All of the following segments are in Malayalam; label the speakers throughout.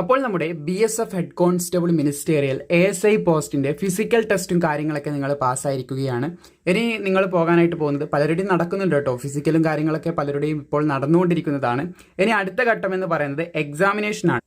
Speaker 1: അപ്പോൾ നമ്മുടെ B S F head constable ministerial A S I പോസ്റ്റിന്റെ ഫിസിക്കൽ ടെസ്റ്റും കാര്യങ്ങളൊക്കെ നിങ്ങൾ പാസ്സായിരിക്കുകയാണ്. ഇനി നിങ്ങൾ പോകാനായിട്ട് പോകുന്നത് പലരുടെയും നടക്കുന്നുണ്ട് കേട്ടോ. ഫിസിക്കലും കാര്യങ്ങളൊക്കെ പലരുടെയും ഇപ്പോൾ നടന്നുകൊണ്ടിരിക്കുന്നതാണ്. ഇനി അടുത്ത ഘട്ടം എന്ന് പറയുന്നത് എക്സാമിനേഷൻ ആണ്.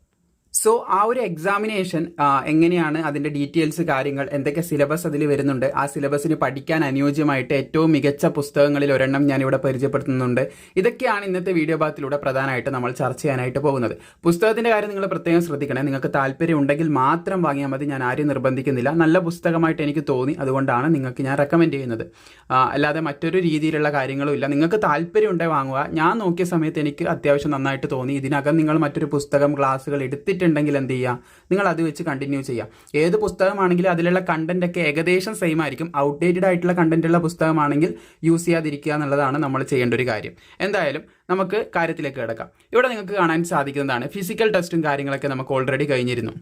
Speaker 1: സോ ആ ഒരു എക്സാമിനേഷൻ എങ്ങനെയാണ് അതിന്റെ ഡീറ്റെയിൽസ് കാര്യങ്ങൾ എന്തൊക്കെ സിലബസ് അതിൽ വരുന്നുണ്ട്? ആ സിലബസിന് പഠിക്കാൻ അനുയോജ്യമായിട്ട് ഏറ്റവും മികച്ച പുസ്തകങ്ങളിൽ ഒരെണ്ണം ഞാനിവിടെ പരിചയപ്പെടുത്തുന്നുണ്ട്. ഇതൊക്കെയാണ് ഇന്നത്തെ വീഡിയോ ഭാഗത്തിലൂടെ പ്രധാനമായിട്ട് നമ്മൾ ചർച്ച ചെയ്യാനായിട്ട് പോകുന്നത്. പുസ്തകത്തിന്റെ കാര്യം നിങ്ങൾ പ്രത്യേകം ശ്രദ്ധിക്കണേ. നിങ്ങൾക്ക് താല്പര്യം ഉണ്ടെങ്കിൽ മാത്രം വാങ്ങിയാൽ മതി. ഞാൻ ആരും നിർബന്ധിക്കുന്നില്ല. നല്ല പുസ്തകമായിട്ട് എനിക്ക് തോന്നി. അതുകൊണ്ടാണ് നിങ്ങൾക്ക് ഞാൻ റെക്കമെൻഡ് ചെയ്യുന്നത്. അല്ലാതെ മറ്റൊരു രീതിയിലുള്ള കാര്യങ്ങളും ഇല്ല. നിങ്ങൾക്ക് താല്പര്യം ഉണ്ടെങ്കിൽ വാങ്ങുക. ഞാൻ നോക്കിയ സമയത്ത് എനിക്ക് അത്യാവശ്യം നന്നായിട്ട് തോന്നി. ഇതിനകം നിങ്ങൾ മറ്റൊരു പുസ്തകം ക്ലാസ്സുകൾ എടുത്തിട്ടുണ്ടെങ്കിൽ എന്ത് ചെയ്യുക നിങ്ങൾ അത് വെച്ച് കണ്ടിന്യൂ ചെയ്യുക ഏത് പുസ്തകമാണെങ്കിലും അതിലുള്ള കണ്ടന്റ് ഒക്കെ ഏകദേശം സെയിം ആയിരിക്കും. ഔട്ട്ഡേറ്റഡ് ആയിട്ടുള്ള കണ്ടന്റ് ഉള്ള പുസ്തകമാണെങ്കിൽ യൂസ് ചെയ്യാതിരിക്കുക എന്നുള്ളതാണ് നമ്മൾ ചെയ്യേണ്ട ഒരു കാര്യം. എന്തായാലും നമുക്ക് കാര്യത്തിലേക്ക് കിടക്കാം. ഇവിടെ നിങ്ങൾക്ക് കാണാൻ സാധിക്കുന്നതാണ്. ഫിസിക്കൽ ടെസ്റ്റും കാര്യങ്ങളൊക്കെ നമുക്ക് ഓൾറെഡി കഴിഞ്ഞിരുന്നു.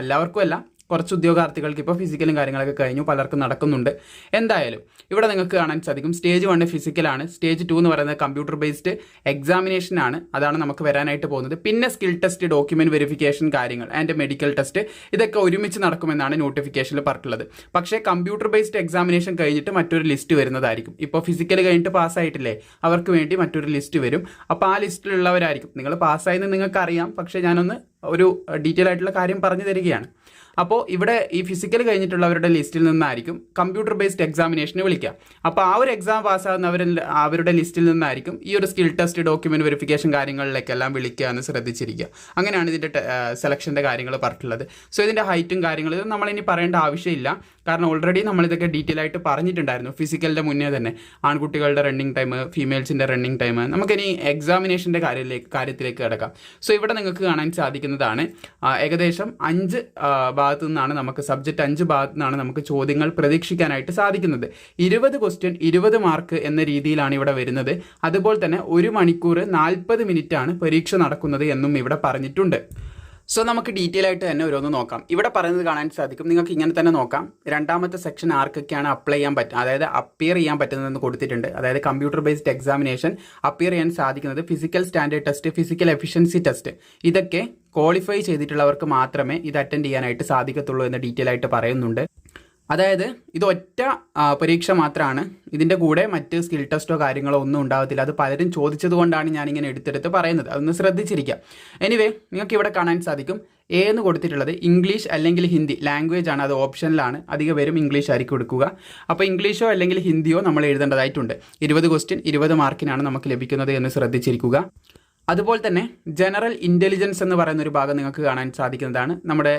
Speaker 1: എല്ലാവർക്കും അല്ല. കുറച്ച് ഉദ്യോഗാർത്ഥികൾക്ക് ഇപ്പോൾ ഫിസിക്കലും കാര്യങ്ങളൊക്കെ കഴിഞ്ഞു പലർക്കും നടക്കുന്നുണ്ട്. എന്തായാലും ഇവിടെ നിങ്ങൾക്ക് കാണാൻ സാധിക്കും സ്റ്റേജ് വൺ ഫിസിക്കലാണ് സ്റ്റേജ് ടു എന്ന് പറയുന്നത് കമ്പ്യൂട്ടർ ബേസ്ഡ് എക്സാമിനേഷൻ ആണ്. അതാണ് നമുക്ക് വരാനായിട്ട് പോകുന്നത്. പിന്നെ സ്കിൽ ടെസ്റ്റ് ഡോക്യുമെന്റ് വെരിഫിക്കേഷൻ കാര്യങ്ങൾ ആൻഡ് മെഡിക്കൽ ടെസ്റ്റ് ഇതൊക്കെ ഒരുമിച്ച് നടക്കുമെന്നാണ് നോട്ടിഫിക്കേഷനിൽ പറഞ്ഞിട്ടുള്ളത്. പക്ഷേ കമ്പ്യൂട്ടർ ബേസ്ഡ് എക്സാമിനേഷൻ കഴിഞ്ഞിട്ട് മറ്റൊരു ലിസ്റ്റ് വരുന്നതായിരിക്കും. ഇപ്പോൾ ഫിസിക്കൽ കഴിഞ്ഞിട്ട് പാസ്സായിട്ടില്ലേ അവർക്ക് വേണ്ടി മറ്റൊരു ലിസ്റ്റ് വരും. അപ്പോൾ ആ ലിസ്റ്റിലുള്ളവരായിരിക്കും നിങ്ങൾ പാസ്സായെന്ന് നിങ്ങൾക്ക് അറിയാം പക്ഷേ ഞാനൊന്ന് ഒരു ഡീറ്റെയിൽ ആയിട്ടുള്ള കാര്യം പറഞ്ഞു തരികയാണ്. അപ്പോൾ ഇവിടെ ഈ ഫിസിക്കൽ കഴിഞ്ഞിട്ടുള്ളവരുടെ ലിസ്റ്റിൽ നിന്നായിരിക്കും കമ്പ്യൂട്ടർ ബേസ്ഡ് എക്സാമിനേഷന് വിളിക്കുക. അപ്പോൾ ആ ഒരു എക്സാം പാസ്സാകുന്നവരിൽ അവരുടെ ലിസ്റ്റിൽ നിന്നായിരിക്കും ഈ ഒരു സ്കിൽ ടെസ്റ്റ് ഡോക്യുമെന്റ് വെരിഫിക്കേഷൻ കാര്യങ്ങളിലേക്കെല്ലാം വിളിക്കുക എന്ന് ശ്രദ്ധിച്ചിരിക്കുക. അങ്ങനെയാണ് ഇതിന്റെ സെലക്ഷന്റെ കാര്യങ്ങൾ പറഞ്ഞിട്ടുള്ളത്. സോ ഇതിന്റെ ഹൈറ്റും കാര്യങ്ങളും ഇത് നമ്മളിനി പറയേണ്ട ആവശ്യമില്ല. കാരണം ഓൾറെഡി നമ്മളിതൊക്കെ ഡീറ്റെയിൽ ആയിട്ട് പറഞ്ഞിട്ടുണ്ടായിരുന്നു. ഫിസിക്കലിന്റെ മുന്നേ തന്നെ. ആൺകുട്ടികളുടെ റണ്ണിങ് ടൈം ഫീമെയിൽസിന്റെ റണ്ണിങ് ടൈം നമുക്കിനി എക്സാമിനേഷന്റെ കാര്യത്തിലേക്ക് കാര്യത്തിലേക്ക് കിടക്കാം. സോ ഇവിടെ നിങ്ങൾക്ക് കാണാൻ സാധിക്കുന്നതാണ് ഏകദേശം അഞ്ച് ഭാഗത്തു നിന്നാണ് നമുക്ക് സബ്ജക്റ്റ് അഞ്ച് ഭാഗത്തു നിന്നാണ് നമുക്ക് ചോദ്യങ്ങൾ പ്രതീക്ഷിക്കാനായിട്ട് സാധിക്കുന്നത്. ഇരുപത് ക്വസ്റ്റ്യൻ ഇരുപത് മാർക്ക് എന്ന രീതിയിലാണ് ഇവിടെ വരുന്നത്. അതുപോലെ തന്നെ ഒരു മണിക്കൂർ നാൽപ്പത് ആണ് പരീക്ഷ നടക്കുന്നത് എന്നും ഇവിടെ പറഞ്ഞിട്ടുണ്ട്. സോ നമുക്ക് ഡീറ്റെയിൽ ആയിട്ട് തന്നെ ഓരോന്ന് നോക്കാം. ഇവിടെ പറയുന്നത് കാണാൻ സാധിക്കും. നിങ്ങൾക്ക് ഇങ്ങനെ തന്നെ നോക്കാം. രണ്ടാമത്തെ സെക്ഷൻ ആർക്കൊക്കെയാണ് അപ്ലൈ ചെയ്യാൻ പറ്റുക അതായത് അപ്പിയർ ചെയ്യാൻ പറ്റുന്നതെന്ന് കൊടുത്തിട്ടുണ്ട്. അതായത് കമ്പ്യൂട്ടർ ബേസ്ഡ് എക്സാമിനേഷൻ അപ്പിയർ ചെയ്യാൻ സാധിക്കുന്നത് physical standard test physical efficiency test ഇതൊക്കെ ക്വാളിഫൈ ചെയ്തിട്ടുള്ളവർക്ക് മാത്രമേ ഇത് അറ്റൻഡ് ചെയ്യാനായിട്ട് സാധിക്കത്തുള്ളൂ എന്ന് ഡീറ്റെയിൽ ആയിട്ട് പറയുന്നുണ്ട്. അതായത് ഇത് ഒറ്റ പരീക്ഷ മാത്രമാണ് ഇതിന്റെ കൂടെ മറ്റ് സ്കിൽ ടെസ്റ്റോ കാര്യങ്ങളോ ഒന്നും ഉണ്ടാകത്തില്ല അത് പലരും ചോദിച്ചതുകൊണ്ടാണ് ഞാനിങ്ങനെ എടുത്തെടുത്ത് പറയുന്നത്. അതൊന്ന് ശ്രദ്ധിച്ചിരിക്കാം. എനിവേ നിങ്ങൾക്ക് ഇവിടെ കാണാൻ സാധിക്കും. എ എന്ന് കൊടുത്തിട്ടുള്ളത് ഇംഗ്ലീഷ് അല്ലെങ്കിൽ ഹിന്ദി ലാംഗ്വേജ് ആണ്. അത് ഓപ്ഷനിലാണ് അധികം പേരും ഇംഗ്ലീഷ് ആയിരിക്കും കൊടുക്കുക അപ്പോൾ ഇംഗ്ലീഷോ അല്ലെങ്കിൽ ഹിന്ദിയോ നമ്മൾ എഴുതേണ്ടതായിട്ടുണ്ട്. ഇരുപത് ക്വസ്റ്റ്യൻ ഇരുപത് മാർക്കിനാണ് നമുക്ക് ലഭിക്കുന്നത് എന്ന് ശ്രദ്ധിച്ചിരിക്കുക. അതുപോലെ തന്നെ ജനറൽ ഇന്റലിജൻസ് എന്ന് പറയുന്ന ഒരു ഭാഗം നിങ്ങൾക്ക് കാണാൻ സാധിക്കുന്നതാണ്. നമ്മുടെ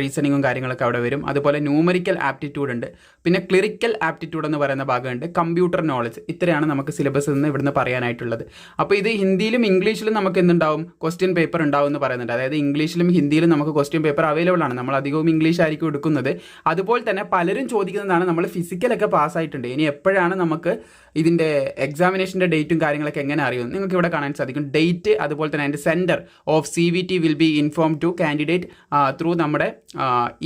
Speaker 1: റീസണിങ്ങും കാര്യങ്ങളൊക്കെ അവിടെ വരും. അതുപോലെ ന്യൂമറിക്കൽ ആപ്റ്റിറ്റ്യൂഡ് ഉണ്ട്. പിന്നെ ക്ലിറിക്കൽ ആപ്റ്റിറ്റ്യൂഡ് എന്ന് പറയുന്ന ഭാഗമുണ്ട്. കമ്പ്യൂട്ടർ നോളജ് ഇത്രയാണ് നമുക്ക് സിലബസ് നിന്ന് ഇവിടുന്ന് പറയാനായിട്ടുള്ളത്. അപ്പോൾ ഇത് ഹിന്ദിയിലും ഇംഗ്ലീഷിലും നമുക്ക് എന്തുണ്ടാവും? ക്വസ്റ്റ്യൻ പേപ്പർ ഉണ്ടാവും എന്ന് പറയുന്നുണ്ട്. അതായത് ഇംഗ്ലീഷിലും ഹിന്ദിയിലും നമുക്ക് ക്വസ്റ്റ്യൻ പേപ്പർ അവൈലബിൾ ആണ്. നമ്മൾ അധികവും ഇംഗ്ലീഷ് ആയിരിക്കും എടുക്കുന്നത്. അതുപോലെ തന്നെ പലരും ചോദിക്കുന്നതാണ് നമ്മൾ ഫിസിക്കലൊക്കെ പാസ്സായിട്ടുണ്ട് ഇനി എപ്പോഴാണ് നമുക്ക് ഇതിന്റെ എക്സാമിനേഷന്റെ ഡേറ്റും കാര്യങ്ങളൊക്കെ എങ്ങനെ അറിയും നിങ്ങൾക്ക് ഇവിടെ കാണാൻ സാധിക്കും. ഡേറ്റ് അതുപോലെ തന്നെ അതിന്റെ centre of C V T will be inform to candidate through നമ്മുടെ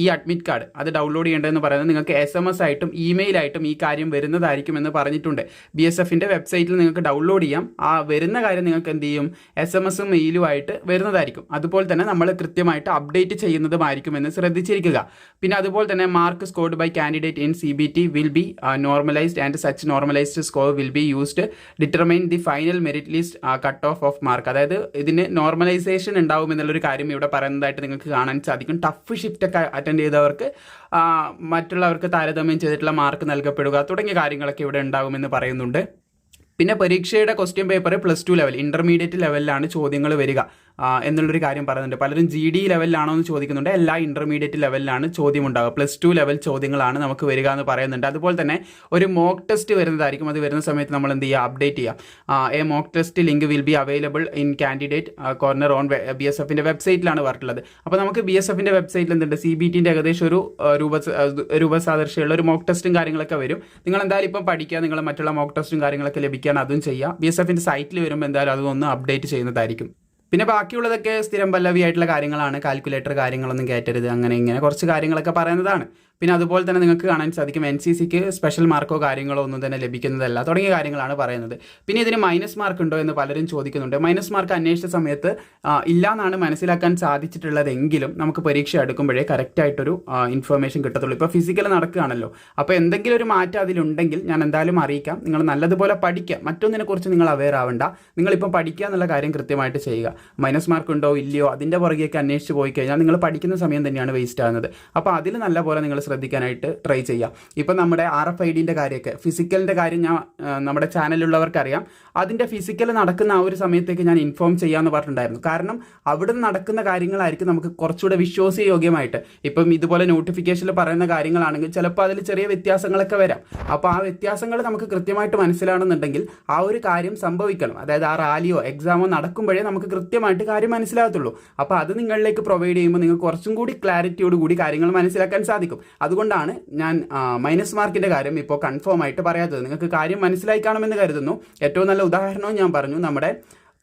Speaker 1: ഈ അഡ്മിറ്റ് കാർഡ് അത് ഡൗൺലോഡ് ചെയ്യേണ്ടതെന്ന് പറയുന്നത് നിങ്ങൾക്ക് എസ് എം എസ് ആയിട്ടും ഇമെയിലായിട്ടും ഈ കാര്യം വരുന്നതായിരിക്കും എന്ന് പറഞ്ഞിട്ടുണ്ട്. ബി എസ് എഫിന്റെ വെബ്സൈറ്റിൽ നിങ്ങൾക്ക് ഡൗൺലോഡ് ചെയ്യാം. ആ വരുന്ന കാര്യം നിങ്ങൾക്ക് എന്ത് ചെയ്യും? എസ് എം എസും മെയിലും ആയിട്ട് വരുന്നതായിരിക്കും. അതുപോലെ തന്നെ നമ്മൾ കൃത്യമായിട്ട് അപ്ഡേറ്റ് ചെയ്യുന്നതുമായിരിക്കും എന്ന് ശ്രദ്ധിച്ചിരിക്കുക. പിന്നെ അതുപോലെ തന്നെ mark scored by candidate in C B T will be normalised and such normalised score will be used determine the final merit list cut off off mark അതായത് ഇതിന് നോർമലൈസേഷൻ ഉണ്ടാവും എന്നുള്ളൊരു കാര്യം ഇവിടെ പറയുന്നതായിട്ട് നിങ്ങൾക്ക് കാണാൻ സാധിക്കും. ടഫ് ഷിഫ്റ്റ് ഒക്കെ അറ്റൻഡ് ചെയ്തവർക്ക് മറ്റുള്ളവർക്ക് താരതമ്യം ചെയ്തിട്ടുള്ള മാർക്ക് നൽകപ്പെടുക തുടങ്ങിയ കാര്യങ്ങളൊക്കെ ഇവിടെ ഉണ്ടാകുമെന്ന് പറയുന്നുണ്ട്. പിന്നെ പരീക്ഷയുടെ question paper plus two level intermediate ലെവലിലാണ് ചോദ്യങ്ങൾ വരിക. എന്നുള്ളൊരു കാര്യം പറയുന്നുണ്ട്. പലരും ജി ഡി ലെവലിലാണോ എന്ന് ചോദിക്കുന്നുണ്ട്. എല്ലാ ഇന്റർമീഡിയറ്റ് ലെവലിലാണ് ചോദ്യം പ്ലസ് ടു ലെവൽ ചോദ്യങ്ങളാണ് നമുക്ക് വരിക എന്ന് പറയുന്നുണ്ട്. അതുപോലെ തന്നെ ഒരു മോക്ക് ടെസ്റ്റ് വരുന്നതായിരിക്കും. അത് വരുന്ന സമയത്ത് നമ്മൾ എന്ത് ചെയ്യുക? അപ്ഡേറ്റ് ചെയ്യുക. A mock test link will be available in candidate corner on B S എഫിന്റെ വെബ്സൈറ്റിലാണ് പറഞ്ഞിട്ടുള്ളത്. അപ്പോൾ നമുക്ക് ബി എസ് എഫിന്റെ വെബ്സൈറ്റിൽ എന്തുണ്ട്? സി ബി ടിന്റെ ഏകദേശം ഒരു രൂപ രൂപസാദൃശ്യമുള്ള ഒരു മോക്ക് ടെസ്റ്റും കാര്യങ്ങളൊക്കെ വരും. നിങ്ങൾ എന്തായാലും ഇപ്പം പഠിക്കുക. നിങ്ങൾ മറ്റുള്ള മോക്ക് ടെസ്റ്റും കാര്യങ്ങളൊക്കെ ലഭിക്കാൻ അതും ചെയ്യുക. ബി എസ് എഫിന്റെ സൈറ്റിൽ വരുമ്പോൾ എന്തായാലും അതൊന്ന് അപ്ഡേറ്റ് ചെയ്യുന്നതായിരിക്കും. പിന്നെ ബാക്കിയുള്ളതൊക്കെ സ്ഥിരം പല്ലവി ആയിട്ടുള്ള കാര്യങ്ങളാണ്. കാൽക്കുലേറ്റർ കാര്യങ്ങളൊന്നും കയറ്റരുത്. അങ്ങനെ ഇങ്ങനെ കുറച്ച് കാര്യങ്ങളൊക്കെ പറയുന്നതാണ്. പിന്നെ അതുപോലെ തന്നെ നിങ്ങൾക്ക് കാണാൻ സാധിക്കും എൻ സി സിക്ക് സ്പെഷ്യൽ മാർക്കോ കാര്യങ്ങളോ ഒന്നും തന്നെ ലഭിക്കുന്നതല്ല. തുടങ്ങിയ കാര്യങ്ങളാണ് പറയുന്നത്. പിന്നെ ഇതിന് മൈനസ് മാർക്ക് ഉണ്ടോ എന്ന് പലരും ചോദിക്കുന്നുണ്ട്. മൈനസ് മാർക്ക് അന്വേഷിച്ച സമയത്ത് ഇല്ല എന്നാണ് മനസ്സിലാക്കാൻ സാധിച്ചിട്ടുള്ളതെങ്കിലും നമുക്ക് പരീക്ഷ എടുക്കുമ്പോഴേ കറക്റ്റായിട്ടൊരു ഇൻഫർമേഷൻ കിട്ടത്തുള്ളൂ. ഇപ്പോൾ ഫിസിക്കൽ നടക്കുകയാണല്ലോ. അപ്പോൾ എന്തെങ്കിലും ഒരു മാറ്റം അതിലുണ്ടെങ്കിൽ ഞാൻ എന്തായാലും അറിയിക്കാം. നിങ്ങൾ നല്ലതുപോലെ പഠിക്കുക മറ്റൊന്നിനെക്കുറിച്ച് നിങ്ങൾ അവെയർ ആവണ്ട. നിങ്ങളിപ്പം പഠിക്കുക എന്നുള്ള കാര്യം കൃത്യമായിട്ട് ചെയ്യുക. മൈനസ് മാർക്ക് ഉണ്ടോ ഇല്ലയോ അതിന്റെ പുറകെയൊക്കെ അന്വേഷിച്ച് പോയി കഴിഞ്ഞാൽ നിങ്ങൾ പഠിക്കുന്ന സമയം തന്നെയാണ് വേസ്റ്റ് ആകുന്നത്. അപ്പോൾ അതിൽ നല്ലപോലെ നിങ്ങൾ ശ്രദ്ധിക്കാനായിട്ട് ട്രൈ ചെയ്യാം. ഇപ്പം നമ്മുടെ ആർ എഫ് ഐ ഡിന്റെ കാര്യമൊക്കെ ഫിസിക്കലിന്റെ കാര്യം ഞാൻ നമ്മുടെ ചാനലിലുള്ളവർക്കറിയാം. അതിന്റെ ഫിസിക്കൽ നടക്കുന്ന ആ ഒരു സമയത്തേക്ക് ഞാൻ ഇൻഫോം ചെയ്യാമെന്ന് പറഞ്ഞിട്ടുണ്ടായിരുന്നു. കാരണം അവിടെ നടക്കുന്ന കാര്യങ്ങളായിരിക്കും നമുക്ക് കുറച്ചുകൂടെ വിശ്വാസയോഗ്യമായിട്ട്. ഇപ്പം ഇതുപോലെ നോട്ടിഫിക്കേഷനിൽ പറയുന്ന കാര്യങ്ങളാണെങ്കിൽ ചിലപ്പോൾ അതിൽ ചെറിയ വ്യത്യാസങ്ങളൊക്കെ വരാം. അപ്പോൾ ആ വ്യത്യാസങ്ങൾ നമുക്ക് കൃത്യമായിട്ട് മനസ്സിലാണെന്നുണ്ടെങ്കിൽ ആ ഒരു കാര്യം സംഭവിക്കണം. അതായത് ആ റാലിയോ എക്സാമോ നടക്കുമ്പോഴേ നമുക്ക് കൃത്യമായിട്ട് കാര്യം മനസ്സിലാകത്തുള്ളൂ. അപ്പോൾ അത് നിങ്ങളിലേക്ക് പ്രൊവൈഡ് ചെയ്യുമ്പോൾ നിങ്ങൾക്ക് കുറച്ചും കൂടി ക്ലാരിറ്റിയോട് കൂടി കാര്യങ്ങൾ മനസ്സിലാക്കാൻ സാധിക്കും. അതുകൊണ്ടാണ് ഞാൻ മൈനസ് മാർക്കിന്റെ കാര്യം ഇപ്പോൾ കൺഫേം ആയിട്ട് പറയാത്തത്. നിങ്ങൾക്ക് കാര്യം മനസ്സിലായി കാണുമെന്ന് കരുതുന്നു. ഏറ്റവും നല്ല ഉദാഹരണവും ഞാൻ പറഞ്ഞു നമ്മുടെ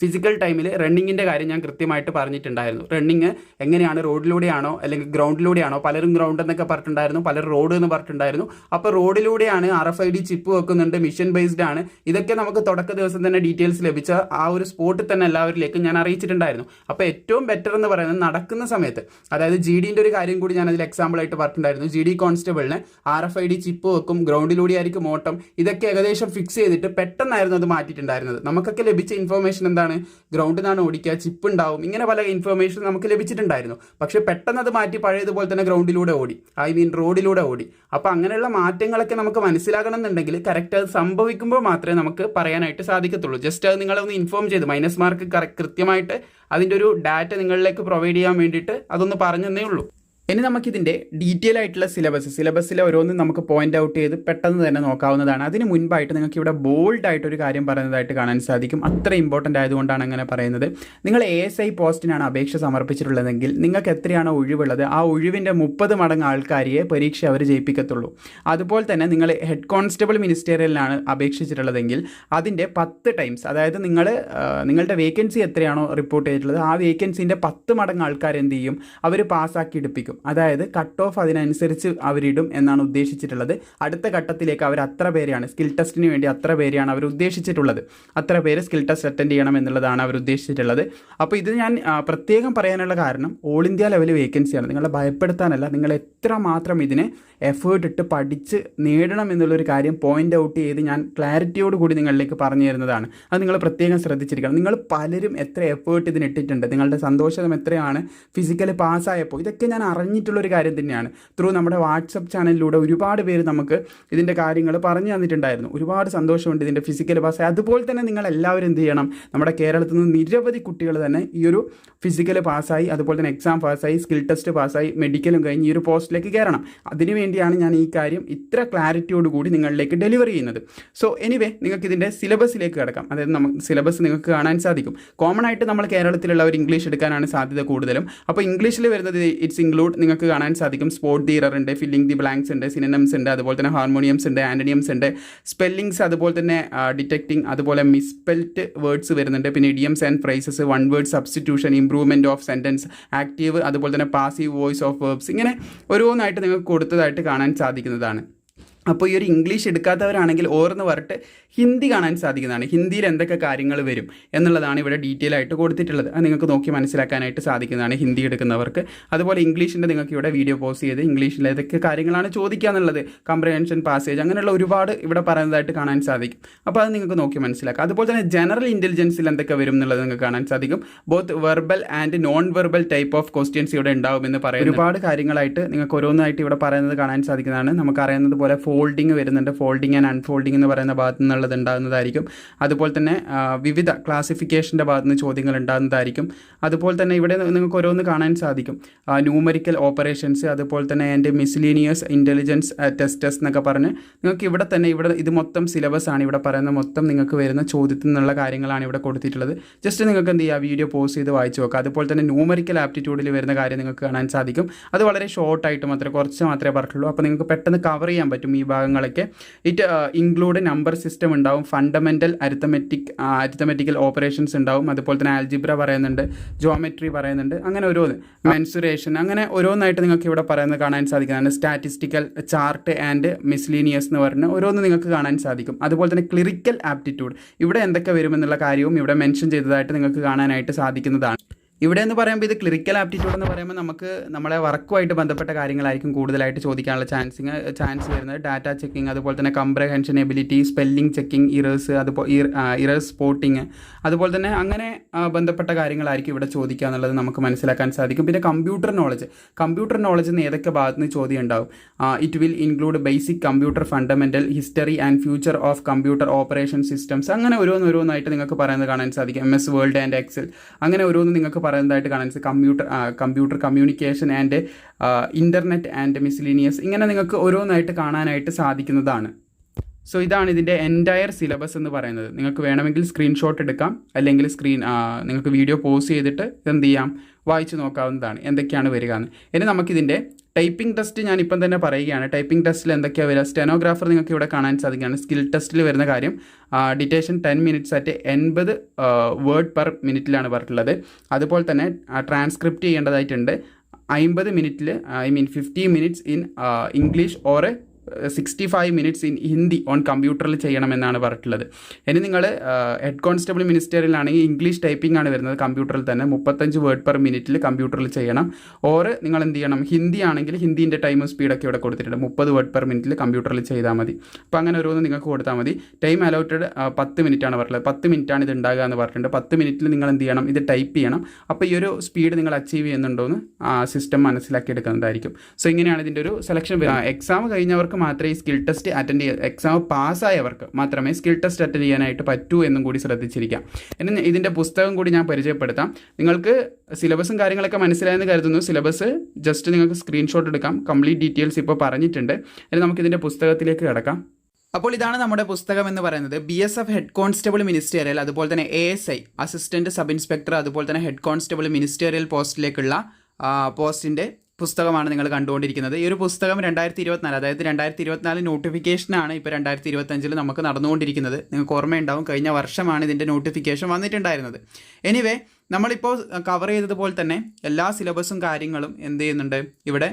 Speaker 1: ഫിസിക്കൽ ടൈമിൽ റണ്ണിങ്ങിന്റെ കാര്യം ഞാൻ കൃത്യമായിട്ട് പറഞ്ഞിട്ടുണ്ടായിരുന്നു. റണ്ണിങ് എങ്ങനെയാണ്? റോഡിലൂടെയാണോ? അല്ലെങ്കിൽ ഗ്രൗണ്ടിലൂടെയാണോ? പലരും ഗ്രൗണ്ട് എന്നൊക്കെ പറഞ്ഞിട്ടുണ്ടായിരുന്നു. പലരും റോഡ് എന്ന് പറഞ്ഞിട്ടുണ്ടായിരുന്നു. അപ്പോൾ റോഡിലൂടെയാണ് R F I D chip വെക്കുന്നുണ്ട്. മിഷൻ ബേസ്ഡ് ആണ്. ഇതൊക്കെ നമുക്ക് തുടക്ക ദിവസം തന്നെ ഡീറ്റെയിൽസ് ലഭിച്ച ആ ഒരു സ്പോട്ടിൽ തന്നെ എല്ലാവരിലേക്കും ഞാൻ അറിയിച്ചിട്ടുണ്ടായിരുന്നു. അപ്പോൾ ഏറ്റവും ബെറ്റർ എന്ന് പറയുന്നത് നടക്കുന്ന സമയത്ത് അതായത് ജി ഡിന്റെ ഒരു കാര്യം കൂടി ഞാൻ അതിൽ എക്സാമ്പിൾ ആയിട്ട് പറഞ്ഞിട്ടുണ്ടായിരുന്നു. G D കോൺസ്റ്റബിളിന് R F I D chip വെക്കും. ഗ്രൗണ്ടിലൂടെ ആയിരിക്കും ഓട്ടം. ഇതൊക്കെ ഏകദേശം ഫിക്സ് ചെയ്തിട്ട് പെട്ടെന്നായിരുന്നു അത് മാറ്റിയിട്ടുണ്ടായിരുന്നത്. നമുക്കൊക്കെ ലഭിച്ച ഇൻഫർമേഷൻ എന്താണ്? ഗ്രൗണ്ടിൽ നിന്നാണ് ഓടിക്കുക. ചിപ്പ് ഉണ്ടാവും. ഇങ്ങനെ പല ഇൻഫർമേഷൻ നമുക്ക് ലഭിച്ചിട്ടുണ്ടായിരുന്നു. പക്ഷേ പെട്ടെന്ന് അത് മാറ്റി പഴയതുപോലെ തന്നെ ഗ്രൗണ്ടിലൂടെ ഓടി. ഐ മീൻ റോഡിലൂടെ ഓടി. അപ്പോൾ അങ്ങനെയുള്ള മാറ്റങ്ങളൊക്കെ നമുക്ക് മനസ്സിലാകണം എന്നുണ്ടെങ്കിൽ കറക്റ്റ് അത് സംഭവിക്കുമ്പോൾ മാത്രമേ നമുക്ക് പറയാനായിട്ട് സാധിക്കത്തുള്ളൂ. ജസ്റ്റ് അത് നിങ്ങളൊന്ന് ഇൻഫോം ചെയ്ത്. മൈനസ് മാർക്ക് കൃത്യമായിട്ട് അതിന്റെ ഒരു ഡാറ്റ നിങ്ങളിലേക്ക് പ്രൊവൈഡ് ചെയ്യാൻ വേണ്ടിയിട്ട് അതൊന്ന് പറഞ്ഞെന്നേ ഉള്ളൂ. ഇനി നമുക്കിതിന്റെ ഡീറ്റെയിൽ ആയിട്ടുള്ള സിലബസ് സിലബസിലെ ഓരോന്നും നമുക്ക് പോയിന്റ് ഔട്ട് ചെയ്ത് പെട്ടെന്ന് തന്നെ നോക്കാവുന്നതാണ്. അതിന് മുൻപായിട്ട് നിങ്ങൾക്ക് ഇവിടെ ബോൾഡ് ആയിട്ട് ഒരു കാര്യം പറയുന്നതായിട്ട് കാണാൻ സാധിക്കും. അത്ര ഇമ്പോർട്ടന്റ് ആയതുകൊണ്ടാണ് അങ്ങനെ പറയുന്നത്. നിങ്ങൾ എ എസ് ഐ പോസ്റ്റിനാണ് അപേക്ഷ സമർപ്പിച്ചിട്ടുള്ളതെങ്കിൽ നിങ്ങൾക്ക് എത്രയാണോ ഒഴിവുള്ളത് ആ ഒഴിവിന്റെ മുപ്പത് മടങ്ങ് ആൾക്കാരെ പരീക്ഷ അവർ ജയിപ്പിക്കത്തുള്ളൂ. അതുപോലെ തന്നെ നിങ്ങൾ ഹെഡ് കോൺസ്റ്റബിൾ മിനിസ്റ്റേറിയലിനാണ് അപേക്ഷിച്ചിട്ടുള്ളതെങ്കിൽ അതിന്റെ പത്ത് ടൈംസ് അതായത് നിങ്ങൾ നിങ്ങളുടെ വേക്കൻസി എത്രയാണോ റിപ്പോർട്ട് ചെയ്തിട്ടുള്ളത് ആ വേക്കൻസിന്റെ പത്ത് മടങ്ങ് ആൾക്കാർ എന്ത് ചെയ്യും അവർ പാസ്സാക്കി എടുപ്പിക്കും. അതായത് കട്ട് ഓഫ് അതിനനുസരിച്ച് അവരിടും എന്നാണ് ഉദ്ദേശിച്ചിട്ടുള്ളത്. അടുത്ത ഘട്ടത്തിലേക്ക് അവർ അത്ര പേരെയാണ് സ്കിൽ ടെസ്റ്റിന് വേണ്ടി അത്ര പേരെയാണ് അവർ ഉദ്ദേശിച്ചിട്ടുള്ളത്. അത്ര പേര് സ്കിൽ ടെസ്റ്റ് അറ്റൻഡ് ചെയ്യണം എന്നുള്ളതാണ് അവർ ഉദ്ദേശിച്ചിട്ടുള്ളത്. അപ്പോൾ ഇത് ഞാൻ പ്രത്യേകം പറയാനുള്ള കാരണം ഓൾ ഇന്ത്യ ലെവൽ വേക്കൻസിയാണ് നിങ്ങളെ ഭയപ്പെടുത്താനല്ല നിങ്ങൾ എത്ര മാത്രം ഇതിനെ എഫേർട്ട് ഇട്ട് പഠിച്ച് നേടണം എന്നുള്ളൊരു കാര്യം പോയിന്റ് ഔട്ട് ചെയ്ത് ഞാൻ ക്ലാരിറ്റിയോട് കൂടി നിങ്ങളിലേക്ക് പറഞ്ഞു തരുന്നതാണ്. അത് നിങ്ങൾ പ്രത്യേകം ശ്രദ്ധിച്ചിരിക്കണം. നിങ്ങൾ പലരും എത്ര എഫേർട്ട് ഇതിനിട്ടിട്ടുണ്ട് നിങ്ങളുടെ സന്തോഷം എത്രയാണ്? ഫിസിക്കലി പാസ്സായപ്പോൾ ഇതൊക്കെ ഞാൻ അറിഞ്ഞിട്ടുള്ളൊരു കാര്യം തന്നെയാണ്. ത്രൂ നമ്മുടെ വാട്സപ്പ് ചാനലിലൂടെ ഒരുപാട് പേര് നമുക്ക് ഇതിന്റെ കാര്യങ്ങൾ പറഞ്ഞു തന്നിട്ടുണ്ടായിരുന്നു. ഒരുപാട് സന്തോഷമുണ്ട് ഇതിന്റെ ഫിസിക്കൽ ബസ് അതുപോലെ തന്നെ നിങ്ങൾ എല്ലാവരും എന്ത് ചെയ്യണം? നമ്മുടെ കേരളത്തിൽ നിന്ന് നിരവധി കുട്ടികൾ തന്നെ ഈ ഒരു ഫിസിക്കൽ പാസ്സായി അതുപോലെ തന്നെ എക്സാം പാസ്സായി സ്കിൽ ടെസ്റ്റ് പാസ്സായി മെഡിക്കലും കഴിഞ്ഞ് ഈ ഒരു പോസ്റ്റിലേക്ക് കയറണം. അതിനുവേണ്ടിയാണ് ഞാൻ ഈ കാര്യം ഇത്ര ക്ലാരിറ്റിയോട് കൂടി നിങ്ങളിലേക്ക് ഡെലിവറി ചെയ്യുന്നത്. സോ എനിവേ നിങ്ങൾക്ക് ഇതിന്റെ സിലബസിലേക്ക് കിടക്കാം. അതായത് നമുക്ക് സിലബസ് നിങ്ങൾക്ക് കാണാൻ സാധിക്കും. കോമൺ ആയിട്ട് നമ്മൾ കേരളത്തിലുള്ളവർ ഇംഗ്ലീഷ് എടുക്കാനാണ് സാധ്യത കൂടുതലും. അപ്പോൾ ഇംഗ്ലീഷിൽ വരുന്നത് ഇറ്റ്സ് ഇൻക്ലൂഡ് നിങ്ങൾക്ക് കാണാൻ സാധിക്കും. സ്പോട്ട് ദി ഇറർ ഉണ്ട് ഫില്ലിംഗ് ദി ബ്ലാങ്ക്സ് ഉണ്ട് സിനിമംസ് ഉണ്ട് അതുപോലെ തന്നെ ഹാർമോണിയംസ് ഉണ്ട് ആന്റണിയംസ് ഉണ്ട്. സ്പെല്ലിങ്സ് അതുപോലെ തന്നെ ഡിറ്റക്ടിങ് അതുപോലെ മിസ്പെൽറ്റ് വേർഡ്സ് വരുന്നുണ്ട്. പിന്നെ idioms and phrases one word substitution improvement of sentence active അതുപോലെ തന്നെ പാസീവ് വോയിസ് ഓഫ് വേർബ്സ് ഇങ്ങനെ ഓരോന്നായിട്ട് നിങ്ങൾക്ക് കൊടുത്തതായിട്ട് കാണാൻ സാധിക്കുന്നതാണ്. അപ്പോൾ ഈ ഒരു ഇംഗ്ലീഷ് എടുക്കാത്തവരാണെങ്കിൽ ഓർന്ന് പറഞ്ഞിട്ട് ഹിന്ദി കാണാൻ സാധിക്കുന്നതാണ്. ഹിന്ദിയിൽ എന്തൊക്കെ കാര്യങ്ങൾ വരും എന്നുള്ളതാണ് ഇവിടെ ഡീറ്റെയിൽ ആയിട്ട് കൊടുത്തിട്ടുള്ളത്. അത് നിങ്ങൾക്ക് നോക്കി മനസ്സിലാക്കാനായിട്ട് സാധിക്കുന്നതാണ് ഹിന്ദി എടുക്കുന്നവർക്ക്. അതുപോലെ ഇംഗ്ലീഷിന്റെ നിങ്ങൾക്ക് ഇവിടെ വീഡിയോ പോസ്റ്റ് ചെയ്ത് ഇംഗ്ലീഷിൽ ഏതൊക്കെ കാര്യങ്ങളാണ് ചോദിക്കുക എന്നുള്ളത് കംപ്രഹെൻഷൻ പാസേജ് അങ്ങനെയുള്ള ഒരുപാട് ഇവിടെ പറയുന്നതായിട്ട് കാണാൻ സാധിക്കും. അപ്പോൾ അത് നിങ്ങൾക്ക് നോക്കി മനസ്സിലാക്കാം. അതുപോലെ തന്നെ ജനറൽ ഇന്റലിജൻസിൽ എന്തൊക്കെ വരും എന്നുള്ളത് നിങ്ങൾക്ക് കാണാൻ സാധിക്കും. Both verbal and non verbal type of questions ഇവിടെ ഉണ്ടാവുമെന്ന് പറയും ഒരുപാട് കാര്യങ്ങളായിട്ട് നിങ്ങൾക്ക് ഓരോന്നായിട്ട് ഇവിടെ പറയുന്നത് കാണാൻ സാധിക്കുന്നതാണ്. നമുക്ക് അറിയുന്നത് പോലെ ഫോൾഡിങ് വരുന്നുണ്ട്. ഫോൾഡിങ് ആൻഡ് അൺഫോൾഡിങ് എന്ന് പറയുന്ന ഭാഗത്തു നിന്നുള്ളത് ഉണ്ടാകുന്നതായിരിക്കും. അതുപോലെ തന്നെ വിവിധ ക്ലാസിഫിക്കേഷന്റെ ഭാഗത്ത് നിന്ന് ചോദ്യങ്ങൾ ഉണ്ടാകുന്നതായിരിക്കും. അതുപോലെ തന്നെ ഇവിടെ നിങ്ങൾക്ക് ഓരോന്ന് കാണാൻ സാധിക്കും. ന്യൂമറിക്കൽ ഓപ്പറേഷൻസ് അതുപോലെ തന്നെ എന്റെ മിസ്ലീനിയസ് ഇന്റലിജൻസ് ടെസ്റ്റസ് എന്നൊക്കെ പറഞ്ഞ് നിങ്ങൾക്ക് ഇവിടെ തന്നെ ഇവിടെ ഇത് മൊത്തം സിലബസ് ആണ് ഇവിടെ പറയുന്ന മൊത്തം നിങ്ങൾക്ക് വരുന്ന ചോദ്യത്തിൽ നിന്നുള്ള കാര്യങ്ങളാണ് ഇവിടെ കൊടുത്തിട്ടുള്ളത്. ജസ്റ്റ് നിങ്ങൾക്ക് എന്ത് ചെയ്യുക വീഡിയോ പോസ് ചെയ്ത് വായിച്ചു നോക്കുക അതുപോലെ തന്നെ ന്യൂമറിക്കൽ ആപ്റ്റിറ്റ്യൂഡിൽ വരുന്ന കാര്യം നിങ്ങൾക്ക് കാണാൻ സാധിക്കും. അത് വളരെ ഷോർട്ടായിട്ട് മാത്രമേ കുറച്ച് മാത്രമേ പറഞ്ഞിട്ടുള്ളൂ. അപ്പോൾ നിങ്ങൾക്ക് പെട്ടെന്ന് കവർ ചെയ്യാൻ പറ്റും ഈ ഭാഗങ്ങളൊക്കെ. ഇറ്റ് ഇൻക്ലൂഡ് നമ്പർ സിസ്റ്റം ഉണ്ടാവും ഫണ്ടമെന്റൽ അരിത്തമെറ്റിക് അരിത്തമെറ്റിക്കൽ ഓപ്പറേഷൻസ് ഉണ്ടാവും. അതുപോലെ തന്നെ ആൽജിബ്ര പറയുന്നുണ്ട് ജോമെട്രി പറയുന്നുണ്ട് അങ്ങനെ ഓരോന്ന്. മെൻസുറേഷൻ അങ്ങനെ ഓരോന്നായിട്ട് നിങ്ങൾക്ക് ഇവിടെ പറയുന്നത് കാണാൻ സാധിക്കുന്നതാണ്. സ്റ്റാറ്റിസ്റ്റിക്കൽ ചാർട്ട് ആൻഡ് മിസ്ലീനിയസ് എന്ന് പറഞ്ഞ് ഓരോന്ന് നിങ്ങൾക്ക് കാണാൻ സാധിക്കും. അതുപോലെ തന്നെ ക്ലിറിക്കൽ ആപ്റ്റിറ്റ്യൂഡ് ഇവിടെ എന്തൊക്കെ വരുമെന്നുള്ള കാര്യവും ഇവിടെ മെൻഷൻ ചെയ്തതായിട്ട് നിങ്ങൾക്ക് കാണാനായിട്ട് സാധിക്കുന്നതാണ്. ഇവിടെ എന്ന് പറയുമ്പോൾ ഇത് ക്ലിറിക്കൽ ആപ്റ്റിറ്റ്യൂഡ് എന്ന് പറയുമ്പോൾ നമുക്ക് നമ്മളെ വർക്കുമായിട്ട് ബന്ധപ്പെട്ട കാര്യങ്ങളായിരിക്കും കൂടുതലായിട്ട് ചോദിക്കാനുള്ള ചാൻസിങ് ചാൻസ് വരുന്നത്. ഡാറ്റ ചെക്കിങ് അതുപോലെ തന്നെ comprehension ability spelling checking errors അതുപോലെ ഇറേഴ്സ് സ്പോട്ടിങ് അതുപോലെ തന്നെ അങ്ങനെ ബന്ധപ്പെട്ട കാര്യങ്ങളായിരിക്കും ഇവിടെ ചോദിക്കുക എന്നുള്ളത് നമുക്ക് മനസ്സിലാക്കാൻ സാധിക്കും. പിന്നെ കമ്പ്യൂട്ടർ നോളജ് കമ്പ്യൂട്ടർ നോളജ് എന്ന് ഏതൊക്കെ ഭാഗത്ത് നിന്ന് ചോദ്യം ഉണ്ടാവും? It will include basic computer fundamental history and future of computer operation systems അങ്ങനെ ഓരോന്നോരോന്നായിട്ട് നിങ്ങൾക്ക് പറയുന്നത് കാണാൻ സാധിക്കും. M S word and excel അങ്ങനെ ഓരോന്ന് നിങ്ങൾക്ക് പറയുന്നതായിട്ട് കാണാൻ computer computer communication and internet and miscellaneous ഇങ്ങനെ നിങ്ങൾക്ക് ഓരോന്നായിട്ട് കാണാനായിട്ട് സാധിക്കുന്നതാണ്. സോ ഇതാണ് ഇതിന്റെ എന്റയർ സിലബസ് എന്ന് പറയുന്നത്. നിങ്ങൾക്ക് വേണമെങ്കിൽ സ്ക്രീൻഷോട്ട് എടുക്കാം. അല്ലെങ്കിൽ സ്ക്രീൻ നിങ്ങൾക്ക് വീഡിയോ പോസ് ചെയ്തിട്ട് എന്ത് ചെയ്യാം? വായിച്ചു നോക്കാവുന്നതാണ്. എന്തൊക്കെയാണ് വരിക എന്ന്. ഇനി നമുക്കിതിന്റെ ടൈപ്പിംഗ് ടെസ്റ്റ് ഞാൻ ഇപ്പം തന്നെ പറയുകയാണ്. ടൈപ്പിംഗ് ടെസ്റ്റിൽ എന്തൊക്കെയാണ് വരിക? സ്റ്റെനോഗ്രാഫർ നിങ്ങൾക്ക് ഇവിടെ കാണാൻ സാധിക്കുകയാണ്. സ്കിൽ ടെസ്റ്റിൽ വരുന്ന കാര്യം. ഡിറ്റേഷൻ ടെൻ മിനിറ്റ്സ് അറ്റ് എൺപത് വേർഡ് പെർ മിനിറ്റിലാണ് പറഞ്ഞിട്ടുള്ളത്. അതുപോലെ തന്നെ ട്രാൻസ്ക്രിപ്റ്റ് ചെയ്യേണ്ടതായിട്ടുണ്ട്. അമ്പത് മിനിറ്റിൽ I mean fifty minutes in English or sixty five minutes in Hindi on കമ്പ്യൂട്ടറിൽ ചെയ്യണമെന്നാണ് പറഞ്ഞിട്ടുള്ളത്. ഇനി നിങ്ങൾ ഹെഡ് കോൺസ്റ്റബിൾ മിനിസ്റ്ററിലാണെങ്കിൽ ഇംഗ്ലീഷ് ടൈപ്പിംഗ് ആണ് വരുന്നത് കമ്പ്യൂട്ടറിൽ തന്നെ. മുപ്പത്തഞ്ച് വേർഡ് പെർ മിനിറ്റിൽ കമ്പ്യൂട്ടറിൽ ചെയ്യണം. ഓർ നിങ്ങൾ എന്ത് ചെയ്യണം? ഹിന്ദി ആണെങ്കിൽ ഹിന്ദീന്റെ ടൈമും സ്പീഡൊക്കെ ഇവിടെ കൊടുത്തിട്ടുണ്ട്. മുപ്പത് വേർഡ് പെർ മിനിറ്റിൽ കമ്പ്യൂട്ടറിൽ ചെയ്താൽ മതി. അപ്പോൾ അങ്ങനെ ഓരോന്ന് നിങ്ങൾക്ക് കൊടുത്താൽ മതി. ടൈം അലോട്ടഡ് പത്ത് മിനിറ്റ് ആണ് പറഞ്ഞത് പത്ത് മിനിറ്റ് ആണ് ഇത് ഉണ്ടാകുക എന്ന് പറഞ്ഞിട്ടുണ്ട്. പത്ത് മിനിറ്റിൽ നിങ്ങൾ എന്ത് ചെയ്യണം? ഇത് ടൈപ്പ് ചെയ്യണം. അപ്പോൾ ഈ ഒരു സ്പീഡ് നിങ്ങൾ അച്ചീവ് ചെയ്യുന്നുണ്ടോ എന്ന് സിസ്റ്റം മനസ്സിലാക്കി എടുക്കുന്നതായിരിക്കും സോ ഇങ്ങനെയാണ് ഇതിന്റെ ഒരു സെലക്ഷൻ എക്സാം കഴിഞ്ഞവർക്ക് മാത്രമേ സ്കിൽ ടെസ്റ്റ് അറ്റൻഡ് ചെയ്യുക എക്സാം പാസ്സായവർക്ക് മാത്രമേ സ്കിൽ ടെസ്റ്റ് അറ്റൻഡ് ചെയ്യാനായിട്ട് പറ്റൂ എന്നും കൂടി ശ്രദ്ധിച്ചിരിക്കാം. ഇനി ഇതിന്റെ പുസ്തകം കൂടി ഞാൻ പരിചയപ്പെടുത്താം. നിങ്ങൾക്ക് സിലബസും കാര്യങ്ങളൊക്കെ മനസ്സിലായെന്ന് കരുതുന്നു. സിലബസ് ജസ്റ്റ് നിങ്ങൾക്ക് സ്ക്രീൻഷോട്ട് എടുക്കാം. കംപ്ലീറ്റ് ഡീറ്റെയിൽസ് ഇപ്പോൾ പറഞ്ഞിട്ടുണ്ട്. ഇനി നമുക്കിതിന്റെ പുസ്തകത്തിലേക്ക് കിടക്കാം. അപ്പോൾ ഇതാണ് നമ്മുടെ പുസ്തകം എന്ന് പറയുന്നത്. B S F head constable ministerial അതുപോലെ തന്നെ A S I assistant sub inspector അതുപോലെ തന്നെ ഹെഡ് കോൺസ്റ്റബിൾ മിനിസ്റ്റീരിയൽ പോസ്റ്റിലേക്കുള്ള പോസ്റ്റിന്റെ പുസ്തകമാണ് നിങ്ങൾ കണ്ടുകൊണ്ടിരിക്കുന്നത്. ഈ ഒരു പുസ്തകം രണ്ടായിരത്തി ഇരുപത്തിനാല് അതായത് രണ്ടായിരത്തി ഇരുപത്തിനാല് നോട്ടിഫിക്കേഷനാണ് ഇപ്പോൾ രണ്ടായിരത്തി ഇരുപത്തഞ്ചിൽ നമുക്ക് നടന്നുകൊണ്ടിരിക്കുന്നത്. നിങ്ങൾക്ക് ഓർമ്മയുണ്ടാവും കഴിഞ്ഞ വർഷമാണ് ഇതിന്റെ നോട്ടിഫിക്കേഷൻ വന്നിട്ടുണ്ടായിരുന്നത്. എനിവേ നമ്മളിപ്പോൾ കവർ ചെയ്തതുപോലെ തന്നെ എല്ലാ സിലബസും കാര്യങ്ങളും എന്ത് ചെയ്യുന്നുണ്ട്? ഇവിടെ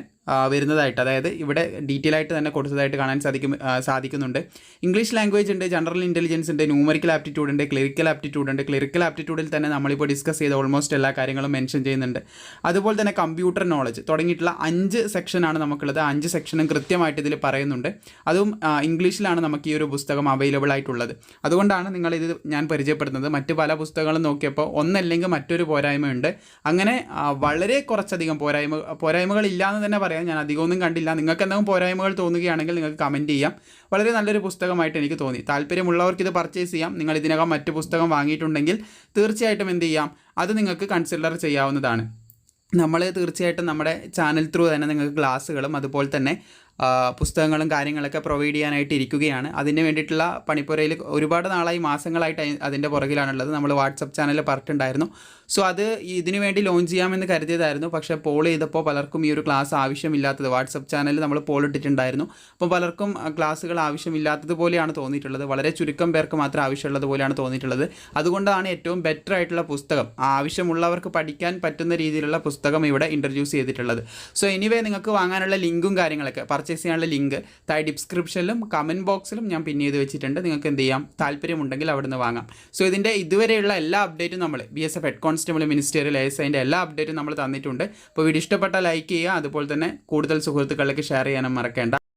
Speaker 1: വരുന്നതായിട്ട് അതായത് ഇവിടെ ഡീറ്റെയിൽ ആയിട്ട് തന്നെ കൊടുത്തതായിട്ട് കാണാൻ സാധിക്കും സാധിക്കുന്നുണ്ട്. ഇംഗ്ലീഷ് ലാംഗ്വേജ് ഉണ്ട് ജനറൽ ഇന്റലിജൻസ് ഉണ്ട് ന്യൂമറിക്കൽ ആപ്റ്റിറ്റ്യൂഡ് ഉണ്ട് ക്ലിറിക്കൽ ആപ്റ്റിറ്റ്യൂഡ് ഉണ്ട്. ക്ലിറിക്കൽ ആപ്റ്റിറ്റ്യൂഡിൽ തന്നെ നമ്മളിപ്പോൾ ഡിസ്കസ് ചെയ്ത ഓൾമോസ്റ്റ് എല്ലാ കാര്യങ്ങളും മെൻഷൻ ചെയ്യുന്നുണ്ട്. അതുപോലെ തന്നെ കമ്പ്യൂട്ടർ നോളജ് തുടങ്ങിയിട്ടുള്ള അഞ്ച് സെക്ഷനാണ് നമുക്കുള്ളത്. അഞ്ച് സെക്ഷനും കൃത്യമായിട്ട് ഇതിൽ പറയുന്നുണ്ട്. അതും ഇംഗ്ലീഷിലാണ് നമുക്ക് ഈ ഒരു പുസ്തകം അവൈലബിൾ ആയിട്ടുള്ളത്. അതുകൊണ്ടാണ് നിങ്ങളിത് ഞാൻ പരിചയപ്പെടുന്നത്. മറ്റ് പല പുസ്തകങ്ങളും നോക്കിയപ്പോൾ ഒന്നല്ലെങ്കിൽ മറ്റൊരു പോരായ്മയുണ്ട്. അങ്ങനെ വളരെ കുറച്ചധികം പോരായ്മ പോരായ്മകൾ ഇല്ലാന്ന് തന്നെ പറയാം. ഞാൻ അധികമൊന്നും കണ്ടില്ല. നിങ്ങൾക്ക് എന്തെങ്കിലും പോരായ്മകൾ തോന്നുകയാണെങ്കിൽ നിങ്ങൾക്ക് കമന്റ് ചെയ്യാം. വളരെ നല്ലൊരു പുസ്തകമായിട്ട് എനിക്ക് തോന്നി. താല്പര്യമുള്ളവർക്ക് ഇത് പർച്ചേസ് ചെയ്യാം. നിങ്ങൾ ഇതിനകം മറ്റു പുസ്തകം വാങ്ങിയിട്ടുണ്ടെങ്കിൽ തീർച്ചയായിട്ടും എന്ത് ചെയ്യാം? അത് നിങ്ങൾക്ക് കൺസിഡർ ചെയ്യാവുന്നതാണ്. നമ്മൾ തീർച്ചയായിട്ടും നമ്മുടെ ചാനൽ ത്രൂ തന്നെ നിങ്ങൾക്ക് ക്ലാസ്സുകളും അതുപോലെ തന്നെ പുസ്തകങ്ങളും കാര്യങ്ങളൊക്കെ പ്രൊവൈഡ് ചെയ്യാനായിട്ട് ഇരിക്കുകയാണ്. അതിന് വേണ്ടിയിട്ടുള്ള പണിപ്പുരയിൽ ഒരുപാട് നാളായി മാസങ്ങളായിട്ട് അതിന്റെ പുറകിലാണുള്ളത്. നമ്മൾ വാട്സപ്പ് ചാനൽ പറഞ്ഞിട്ടുണ്ടായിരുന്നു. സോ അത് ഇതിനു വേണ്ടി ലോഞ്ച് ചെയ്യാമെന്ന് കരുതിയതായിരുന്നു. പക്ഷേ പോൾ ചെയ്തപ്പോൾ പലർക്കും ഈ ഒരു ക്ലാസ് ആവശ്യമില്ലാത്തത് വാട്സപ്പ് ചാനലിൽ നമ്മൾ പോൾ ഇട്ടിട്ടുണ്ടായിരുന്നു. അപ്പോൾ പലർക്കും ക്ലാസ്സുകൾ ആവശ്യമില്ലാത്തതുപോലെയാണ് തോന്നിയിട്ടുള്ളത്. വളരെ ചുരുക്കം പേർക്ക് മാത്രം ആവശ്യമുള്ളത് പോലെയാണ് തോന്നിയിട്ടുള്ളത്. അതുകൊണ്ടാണ് ഏറ്റവും ബെറ്റർ ആയിട്ടുള്ള പുസ്തകം ആവശ്യമുള്ളവർക്ക് പഠിക്കാൻ പറ്റുന്ന രീതിയിലുള്ള പുസ്തകം ഇവിടെ ഇൻട്രൊഡ്യൂസ് ചെയ്തിട്ടുള്ളത്. സോ എനിവേ നിങ്ങൾക്ക് വാങ്ങാനുള്ള ലിങ്കും കാര്യങ്ങളൊക്കെ പർച്ചേസ് ചെയ്യാനുള്ള ലിങ്ക് താഴെ ഡിസ്ക്രിപ്ഷനിലും കമന്റ് ബോക്സിലും ഞാൻ പിൻ ചെയ്ത് വെച്ചിട്ടുണ്ട്. നിങ്ങൾക്ക് എന്ത് ചെയ്യാം? താല്പര്യമുണ്ടെങ്കിൽ അവിടെ നിന്ന് വാങ്ങാം. സോ ഇതിന്റെ ഇതുവരെയുള്ള എല്ലാ അപ്ഡേറ്റും നമ്മൾ B S F head constable ministerial S അതിന്റെ എല്ലാ അപ്ഡേറ്റും നമ്മൾ തന്നിട്ടുണ്ട്. അപ്പോൾ വീഡിയോ ഇഷ്ടപ്പെട്ട ലൈക്ക് ചെയ്യുക. അതുപോലെ തന്നെ കൂടുതൽ സുഹൃത്തുക്കളിലേക്ക് ഷെയർ ചെയ്യാനും മറക്കേണ്ട.